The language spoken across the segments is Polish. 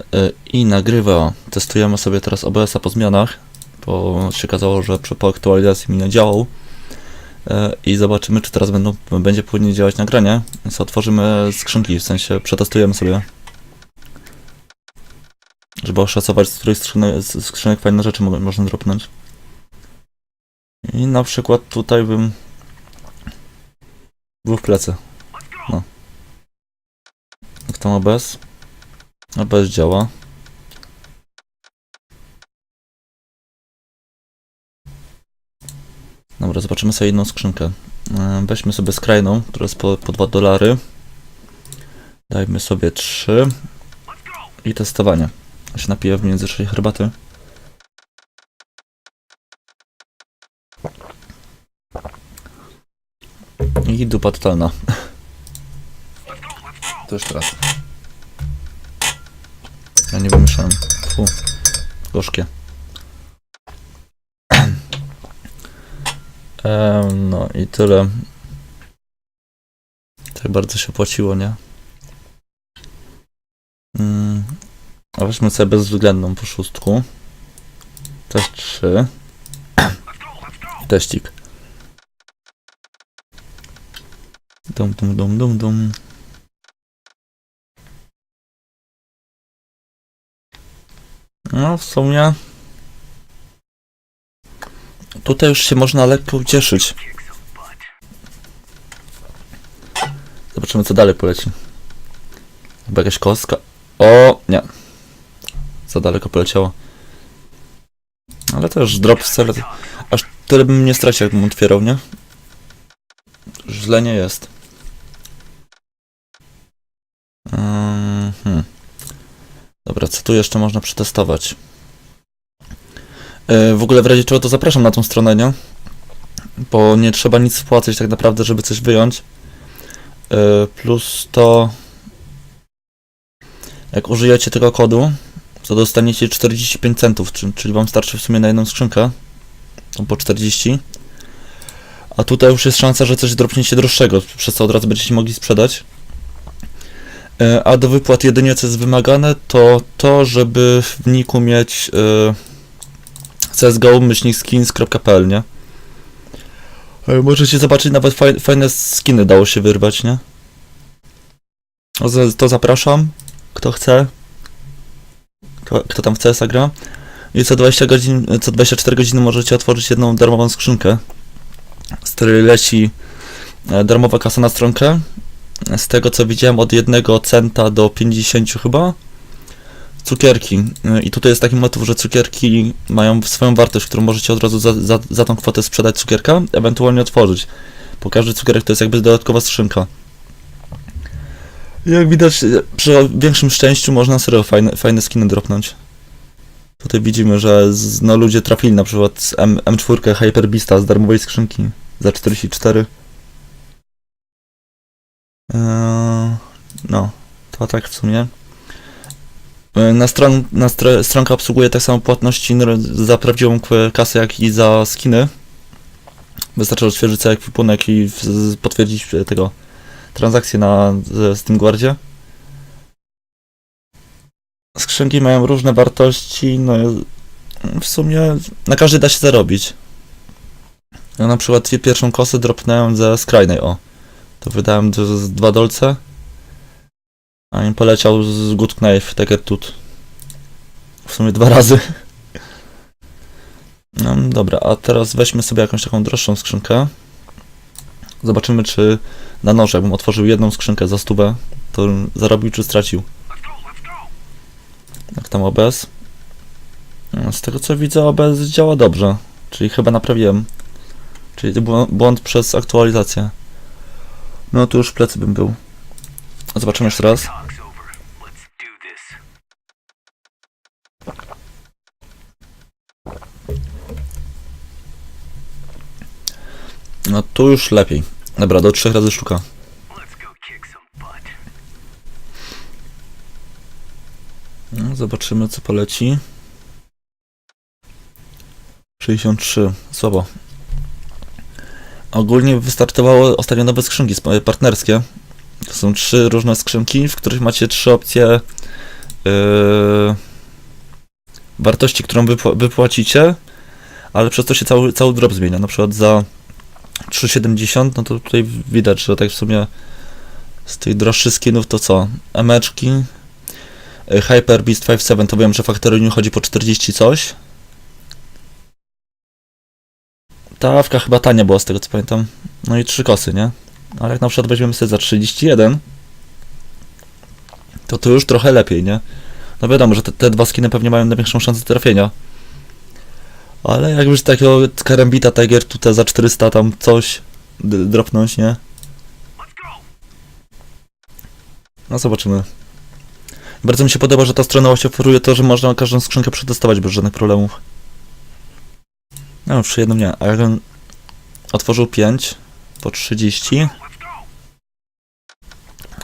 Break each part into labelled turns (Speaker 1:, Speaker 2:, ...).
Speaker 1: E, I nagrywa. Testujemy sobie teraz OBS-a po zmianach, bo się okazało, że po aktualizacji mi nie działał. E, I zobaczymy, czy teraz będą, będzie płynnie działać nagranie. Więc otworzymy skrzynki, w sensie przetestujemy sobie. Żeby oszacować, z których skrzynek, z skrzynek fajne rzeczy mo- można dropnąć. I na przykład tutaj bym był w plecy. No. Jak tam OBS? OBS działa. Dobra, zobaczymy sobie jedną skrzynkę. E, Weźmy sobie skrajną, która jest po, po 2 dolary. Dajmy sobie 3. I testowanie. Ja się napiję w międzyczasie herbaty. I dupa totalna. To jeszcze raz. Ja nie wymieszałem. Fu. Gorzkie. No i tyle. Tak bardzo się płaciło, nie? Mm. A weźmy sobie bezwzględną po szóstku. Też trzy. Teścik. Dum, dum, dum, dum, dum. No, w sumie. Tutaj już się można lekko ucieszyć. Zobaczymy, co dalej poleci. Chyba jakaś kostka. O, nie. Za daleko poleciało. Ale też drop wcale. Aż tyle bym nie stracił, jakbym otwierał, nie? Źle nie jest. Mhm. Dobra, co tu jeszcze można przetestować? E, W ogóle w razie czego to zapraszam na tą stronę, nie? Bo nie trzeba nic wpłacać tak naprawdę, żeby coś wyjąć. E, Plus to... Jak użyjecie tego kodu, to dostaniecie 45 centów, czy- czyli wam starczy w sumie na jedną skrzynkę. Po 40. A tutaj już jest szansa, że coś dropniecie droższego, przez co od razu będziecie mogli sprzedać. E, A do wypłat jedynie co jest wymagane, to to, żeby w niku mieć e, csgo skins.pl, nie? E, Możecie zobaczyć, nawet faj, fajne skiny dało się wyrwać, nie? To zapraszam, kto chce. Kto, tam w CS gra. I co 20 godzin, co 24 godziny możecie otworzyć jedną darmową skrzynkę, z której leci darmowa kasa na stronkę. Z tego co widziałem od 1 centa do 50 chyba. Cukierki. I tutaj jest taki motyw, że cukierki mają swoją wartość, którą możecie od razu za, za, za tą kwotę sprzedać cukierka, ewentualnie otworzyć. Bo każdy cukierek to jest jakby dodatkowa skrzynka. Jak widać, przy większym szczęściu można serio fajne, fajne skiny dropnąć. Tutaj widzimy, że z, no, ludzie trafili na przykład z M, M4 Hyper Beasta z darmowej skrzynki za 44. Eee, no, to tak w sumie. Eee, Na, stron, na str- stronka obsługuje tak samo płatności za prawdziwą kasę, jak i za skiny. Wystarczy odświeżyć cały ekwipunek i potwierdzić e, tego transakcję na SteamGuardzie. Skrzynki mają różne wartości, no w sumie na każdy da się zarobić. Ja na przykład pierwszą kosę dropnąłem ze skrajnej, o. To wydałem dwa dolce. A im poleciał z Good Knife, Teker Tut. W sumie dwa razy. No dobra, a teraz weźmy sobie jakąś taką droższą skrzynkę. Zobaczymy, czy na noże, jakbym otworzył jedną skrzynkę za stówę, to zarobił czy stracił. Jak tam OBS? No, Z tego co widzę, OBS działa dobrze. Czyli chyba naprawiłem. Czyli błąd przez aktualizację. No tu już w plecy bym był. Zobaczymy jeszcze raz. No tu już lepiej. Dobra, do trzech razy sztuka. No, zobaczymy co poleci. 63. Słabo. Ogólnie wystartowały ostatnio nowe skrzynki partnerskie. To są trzy różne skrzynki, w których macie trzy opcje yy, wartości, którą wypła- wypłacicie, ale przez to się cały, cały drop zmienia. Na przykład za 3,70, no to tutaj widać, że tak w sumie z tych droższych skinów to co? Emeczki, yy, Hyper Beast 5.7 to wiem, że Factory New chodzi po 40 coś. Ta awka chyba tania była z tego co pamiętam. No i trzy kosy, nie? Ale jak na przykład weźmiemy sobie za 31, to tu już trochę lepiej, nie? No wiadomo, że te, te dwa skiny pewnie mają największą szansę trafienia. Ale jakby z takiego karambita Tiger tutaj za 400 tam coś dropnąć, nie? No zobaczymy. Bardzo mi się podoba, że ta strona właśnie oferuje to, że można każdą skrzynkę przetestować bez żadnych problemów. No przy jednym nie, a jak on otworzył 5 po 30,
Speaker 2: Let's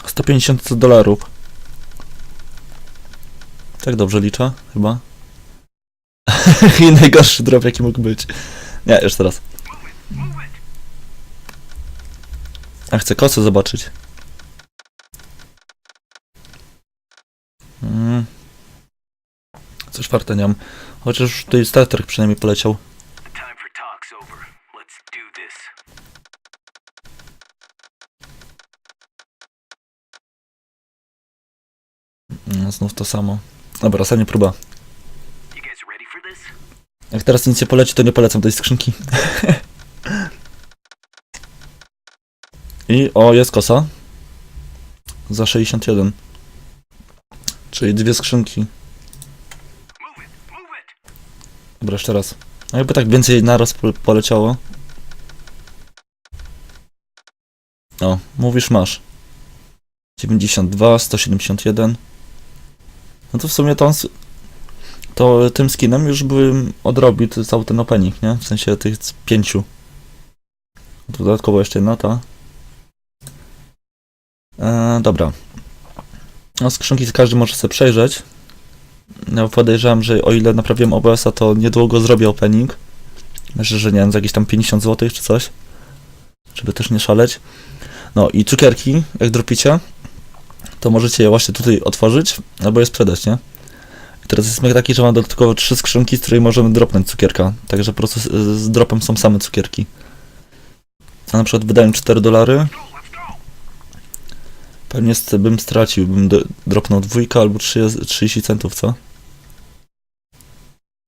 Speaker 2: go.
Speaker 1: 150 dolarów. Tak dobrze liczę, chyba. I najgorszy drop jaki mógł być. Nie, jeszcze raz.
Speaker 2: Move it.
Speaker 1: A chcę kosy zobaczyć. Mm. Coś warte nie mam. Chociaż już tutaj Star Trek przynajmniej poleciał. Znów to samo. Dobra, ostatnia próba. Jak teraz nic nie poleci, to nie polecam tej skrzynki. I o, jest kosa. Za 61. Czyli dwie skrzynki. Dobra, jeszcze raz. No jakby tak więcej naraz po- poleciało. O, mówisz masz. 92, 171. No to w sumie to, to tym skinem już bym odrobił cały ten opening, nie? W sensie tych pięciu. Dodatkowo jeszcze jedna ta. E, dobra. No skrzynki każdy może sobie przejrzeć. No podejrzewam, że o ile naprawiłem OBS-a, to niedługo zrobię opening. Myślę, że nie wiem, za jakieś tam 50 zł czy coś. Żeby też nie szaleć. No i cukierki, jak dropicie, to możecie je właśnie tutaj otworzyć, albo je sprzedać, nie? I teraz jest taki, że mam dodatkowo trzy skrzynki, z której możemy dropnąć cukierka. Także po prostu z, z dropem są same cukierki. A na przykład wydałem 4 dolary. Pewnie bym stracił, bym dropnął dwójkę albo 30 30 centów, co?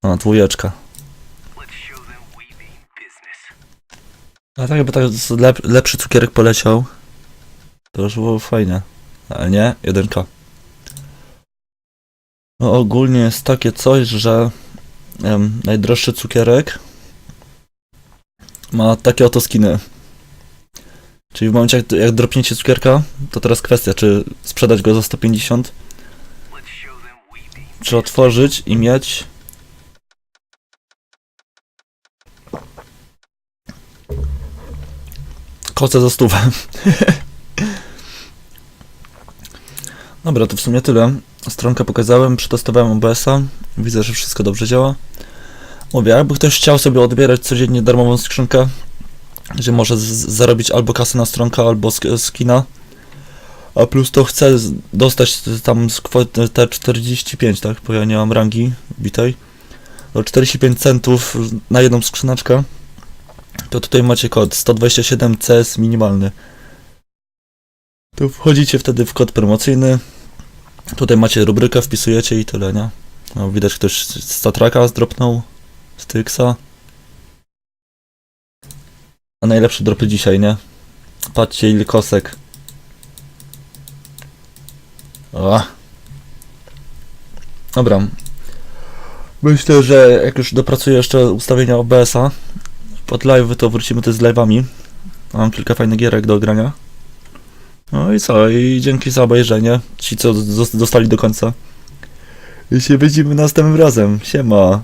Speaker 1: A, dwójeczka. A tak jakby tak lepszy cukierek poleciał, to już było fajnie. Ale nie, jedynka. No ogólnie jest takie coś, że najdroższy cukierek ma takie oto skiny. Czyli w momencie jak, jak dropniecie cukierka, to teraz kwestia, czy sprzedać go za 150,
Speaker 2: Let's show them we mean
Speaker 1: czy otworzyć i mieć kocę za stówę. Dobra, to w sumie tyle. Stronkę pokazałem, przetestowałem OBS-a. Widzę, że wszystko dobrze działa. Mówię, jakby ktoś chciał sobie odbierać codziennie darmową skrzynkę, gdzie może zarobić albo kasę na stronkę, albo sk- skina, a plus to chce z- dostać tam z kwoty te 45, tak? Bo ja nie mam rangi bitej. Do 45 centów na jedną skrzyneczkę. To tutaj macie kod 127 CS minimalny. To wchodzicie wtedy w kod promocyjny. Tutaj macie rubrykę, wpisujecie i tyle, nie? No, widać ktoś z Statraka zdropnął, z Tyxa. A najlepsze dropy dzisiaj, nie? Patrzcie ile kosek. O. Dobra. Myślę, że jak już dopracuję jeszcze ustawienia OBS-a pod live, to wrócimy też z live'ami. Mam kilka fajnych gierek do grania. No i co? I dzięki za obejrzenie. Ci, co zostali do końca. I się widzimy następnym razem. Siema.